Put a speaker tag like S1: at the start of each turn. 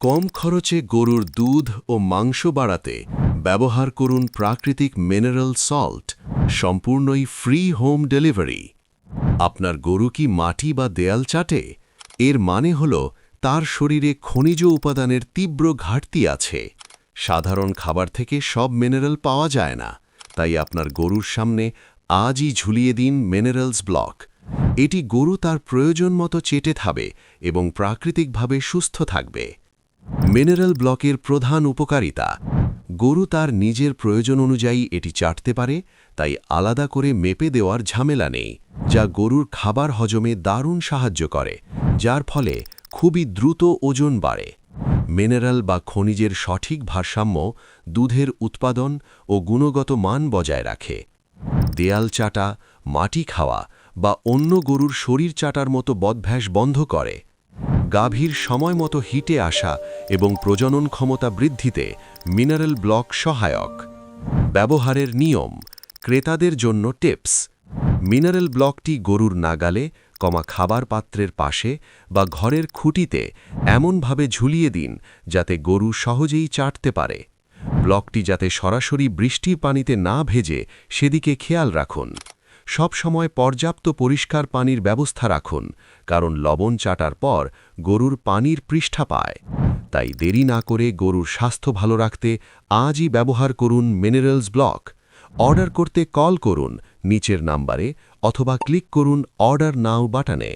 S1: কম খরচে গরুর দুধ ও মাংস বাড়াতে ব্যবহার করুন প্রাকৃতিক মিনারেল সল্ট, সম্পূর্ণই ফ্রি হোম ডেলিভারি। আপনার গরু কি মাটি বা দেয়াল চাটে? এর মানে হল তার শরীরে খনিজ উপাদানের তীব্র ঘাটতি আছে। সাধারণ খাবার থেকে সব মিনারেল পাওয়া যায় না, তাই আপনার গরুর সামনে আজই ঝুলিয়ে দিন মিনারেলস ব্লক। এটি গরু তার প্রয়োজন মতো চেটে থাবে এবং প্রাকৃতিকভাবে সুস্থ থাকবে। মিনারেল ব্লকের প্রধান উপকারিতা, গরু তার নিজের প্রয়োজন অনুযায়ী এটি চাটতে পারে, তাই আলাদা করে মেপে দেওয়ার ঝামেলা নেই, যা গরুর খাবার হজমে দারুণ সাহায্য করে, যার ফলে খুবই দ্রুত ওজন বাড়ে। মিনারেল বা খনিজের সঠিক ভারসাম্য দুধের উৎপাদন ও গুণগত মান বজায় রাখে। দেয়াল চাটা, মাটি খাওয়া বা অন্য গরুর শরীর চাটার মতো বদভ্যাস বন্ধ করে। গাভীর সময় মতো হিটে আসা এবং প্রজনন ক্ষমতা বৃদ্ধিতে মিনারেল ব্লক সহায়ক। ব্যবহারের নিয়ম, ক্রেতাদের জন্য টিপস। মিনারেল ব্লকটি গরুর নাগালে, কমা খাবার পাত্রের পাশে বা ঘরের খুঁটিতে এমনভাবে ঝুলিয়ে দিন যাতে গরু সহজেই চাটতে পারে। ব্লকটি যাতে সরাসরি বৃষ্টির পানিতে না ভেজে সেদিকে খেয়াল রাখুন। সব সময় পর্যাপ্ত পরিষ্কার পানির ব্যবস্থা রাখুন, কারণ লবণ চাটার পর গরুর পানির পৃষ্ঠা পায়। তাই দেরি না করে গরুর স্বাস্থ্য ভালো রাখতে আজই ব্যবহার করুন মিনারেলস ব্লক অর্ডার করতে কল করুন, নিচের নাম্বারে, অথবা ক্লিক করুন অর্ডার নাও বাটনে।